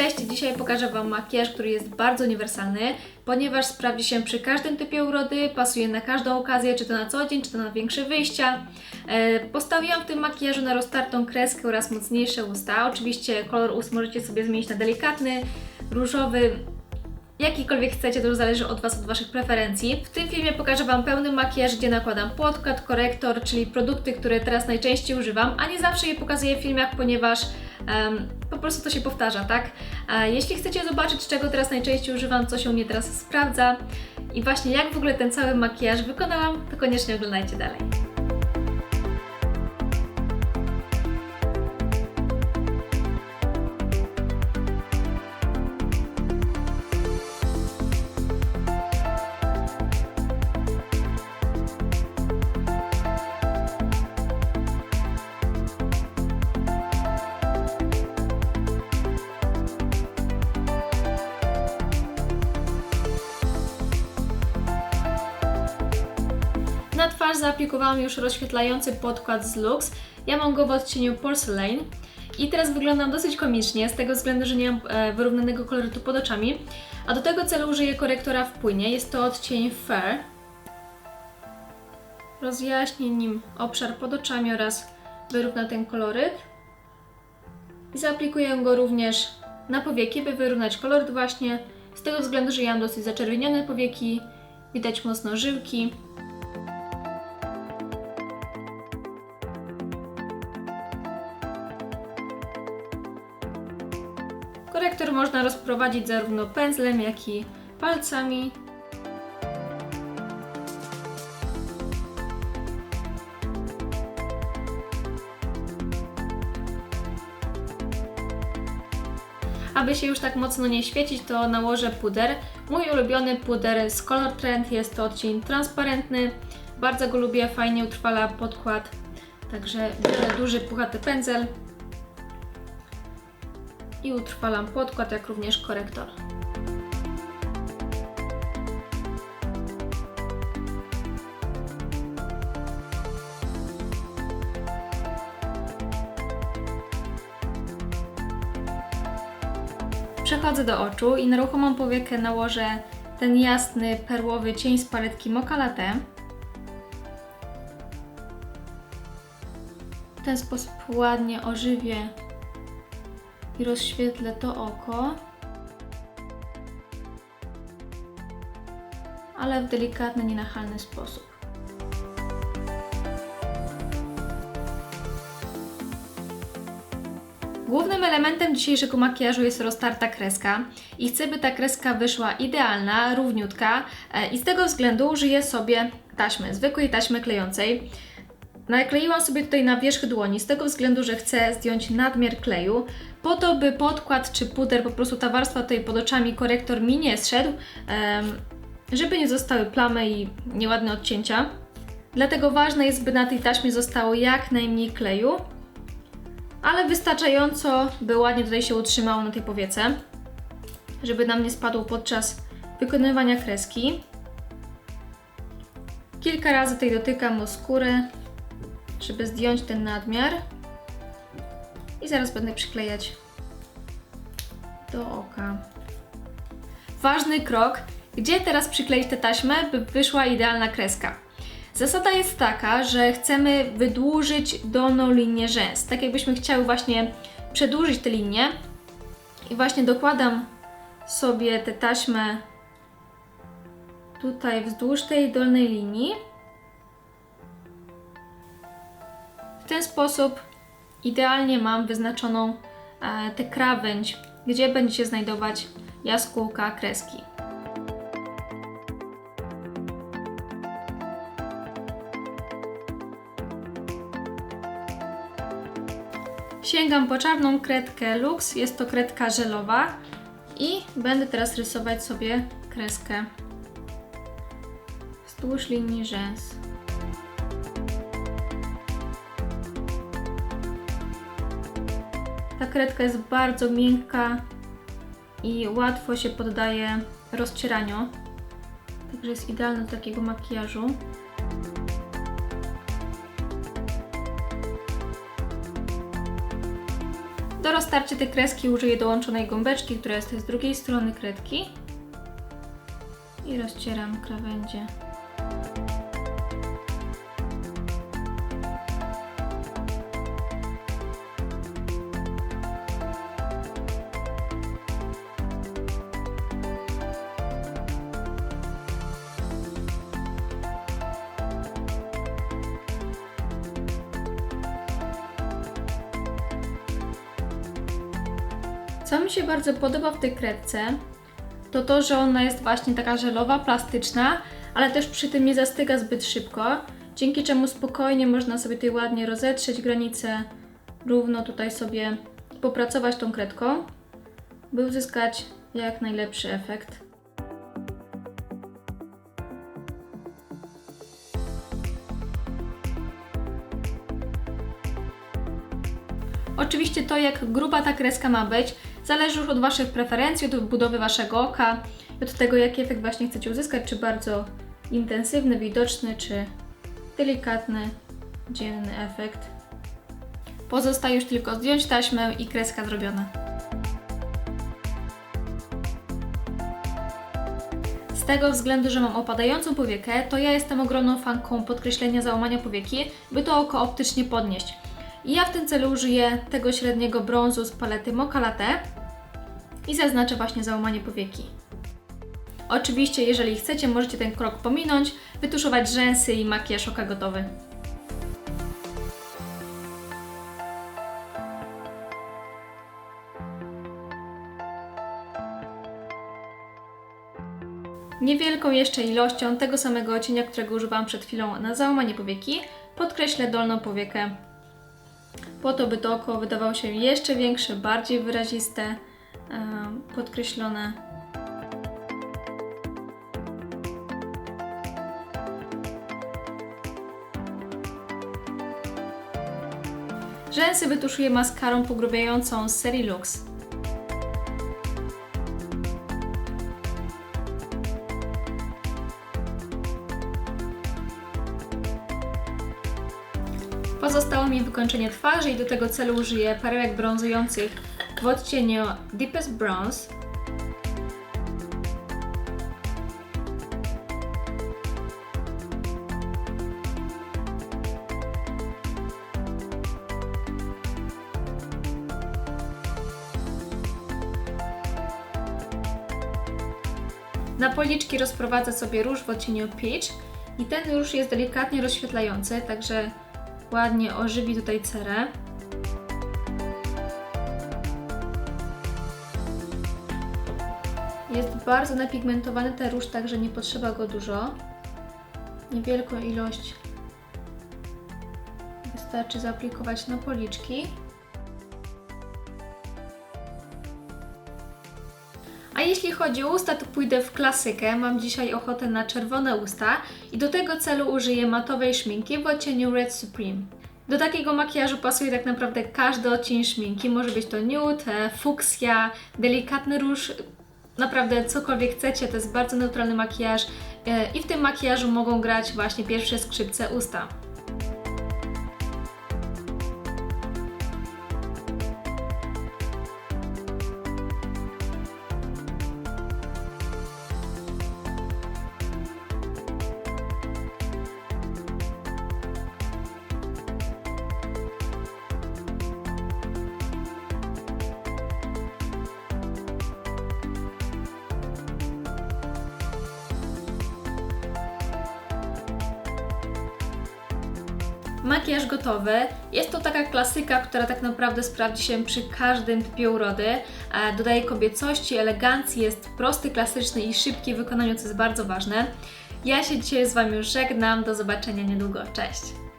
Cześć, dzisiaj pokażę Wam makijaż, który jest bardzo uniwersalny, ponieważ sprawdzi się przy każdym typie urody, pasuje na każdą okazję, czy to na co dzień, czy to na większe wyjścia. E, Postawiłam w tym makijażu na roztartą kreskę oraz mocniejsze usta. Oczywiście kolor ust możecie sobie zmienić na delikatny, różowy, jakikolwiek chcecie, to już zależy od Was, od Waszych preferencji. W tym filmie pokażę Wam pełny makijaż, gdzie nakładam podkład, korektor, czyli produkty, które teraz najczęściej używam, a nie zawsze je pokazuję w filmach, ponieważ po prostu to się powtarza, tak? A jeśli chcecie zobaczyć, czego teraz najczęściej używam, co się u mnie teraz sprawdza i właśnie jak w ogóle ten cały makijaż wykonałam, to koniecznie oglądajcie dalej. Zaaplikowałam już rozświetlający podkład z Lux. Ja mam go w odcieniu Porcelain. I teraz wyglądam dosyć komicznie, z tego względu, że nie mam e, wyrównanego kolorytu pod oczami. A do tego celu użyję korektora w płynie. Jest to odcień Fair. Rozjaśnię nim obszar pod oczami oraz wyrówna ten koloryt. I zaaplikuję go również na powieki, by wyrównać koloryt właśnie. Z tego względu, że ja mam dosyć zaczerwienione powieki, widać mocno żyłki. Korektor można rozprowadzić zarówno pędzlem, jak i palcami. Aby się już tak mocno nie świecić, to nałożę puder. Mój ulubiony puder z Color Trend jest to odcień transparentny. Bardzo go lubię, fajnie utrwala podkład. Także biorę duży, puchaty pędzel i utrwalam podkład, jak również korektor. Przechodzę do oczu i na ruchomą powiekę nałożę ten jasny, perłowy cień z paletki Mocha Latte. W ten sposób ładnie ożywię i rozświetlę to oko. Ale w delikatny, nienachalny sposób. Głównym elementem dzisiejszego makijażu jest roztarta kreska i chcę, by ta kreska wyszła idealna, równiutka e, i z tego względu użyję sobie taśmy, zwykłej taśmy klejącej. Nakleiłam sobie tutaj na wierzch dłoni z tego względu, że chcę zdjąć nadmiar kleju, po to by podkład czy puder, po prostu ta warstwa tutaj pod oczami, korektor mi nie zszedł, żeby nie zostały plamy i nieładne odcięcia. Dlatego ważne jest, by na tej taśmie zostało jak najmniej kleju, ale wystarczająco, by ładnie tutaj się utrzymało na tej powiece, żeby nam nie spadło podczas wykonywania kreski. Kilka razy tutaj dotykam o skórę, żeby zdjąć ten nadmiar. I zaraz będę przyklejać do oka. Ważny krok, gdzie teraz przykleić tę taśmę, by wyszła idealna kreska. Zasada jest taka, że chcemy wydłużyć dolną linię rzęs. Tak jakbyśmy chciały właśnie przedłużyć tę linię. I właśnie dokładam sobie tę taśmę tutaj wzdłuż tej dolnej linii. Ten sposób idealnie mam wyznaczoną e, tę krawędź, gdzie będzie się znajdować jaskółka kreski. Sięgam po czarną kredkę Lux, jest to kredka żelowa i będę teraz rysować sobie kreskę wzdłuż linii rzęs. Ta kredka jest bardzo miękka i łatwo się poddaje rozcieraniu. Także jest idealna do takiego makijażu. Do roztarcia tej kreski użyję dołączonej gąbeczki, która jest z drugiej strony kredki. I rozcieram krawędzie. Co mi się bardzo podoba w tej kredce, to to, że ona jest właśnie taka żelowa, plastyczna, ale też przy tym nie zastyga zbyt szybko, dzięki czemu spokojnie można sobie tutaj ładnie rozetrzeć granice, równo tutaj sobie popracować tą kredką, by uzyskać jak najlepszy efekt. Oczywiście to, jak gruba ta kreska ma być, zależy już od Waszych preferencji, od budowy Waszego oka, od tego, jaki efekt właśnie chcecie uzyskać, czy bardzo intensywny, widoczny, czy delikatny, dzienny efekt. Pozostaje już tylko zdjąć taśmę i kreska zrobiona. Z tego względu, że mam opadającą powiekę, to ja jestem ogromną fanką podkreślenia załamania powieki, by to oko optycznie podnieść. I ja w tym celu użyję tego średniego brązu z palety Mocha Latte i zaznaczę właśnie załamanie powieki. Oczywiście, jeżeli chcecie, możecie ten krok pominąć, wytuszować rzęsy i makijaż oka gotowy. Niewielką jeszcze ilością tego samego cienia, którego używałam przed chwilą na załamanie powieki, podkreślę dolną powiekę po to, by to oko wydawało się jeszcze większe, bardziej wyraziste, podkreślone. Rzęsy wytuszuję maskarą pogrubiającą z serii Lux. Pozostało mi wykończenie twarzy i do tego celu użyję perełek brązujących w odcieniu Deepest Bronze. Na policzki rozprowadzę sobie róż w odcieniu Peach i ten róż jest delikatnie rozświetlający, także ładnie ożywi tutaj cerę. Bardzo napigmentowany ten róż, także nie potrzeba go dużo. Niewielką ilość wystarczy zaaplikować na policzki. A jeśli chodzi o usta, to pójdę w klasykę. Mam dzisiaj ochotę na czerwone usta i do tego celu użyję matowej szminki w odcieniu Red Supreme. Do takiego makijażu pasuje tak naprawdę każdy odcień szminki. Może być to nude, fuksja, delikatny róż, naprawdę cokolwiek chcecie. To jest bardzo neutralny makijaż e, i w tym makijażu mogą grać właśnie pierwsze skrzypce usta. Makijaż gotowy. Jest to taka klasyka, która tak naprawdę sprawdzi się przy każdym typie urody. E, Dodaje kobiecości, elegancji, jest prosty, klasyczny i szybki w wykonaniu, co jest bardzo ważne. Ja się dzisiaj z Wami już żegnam. Do zobaczenia niedługo. Cześć!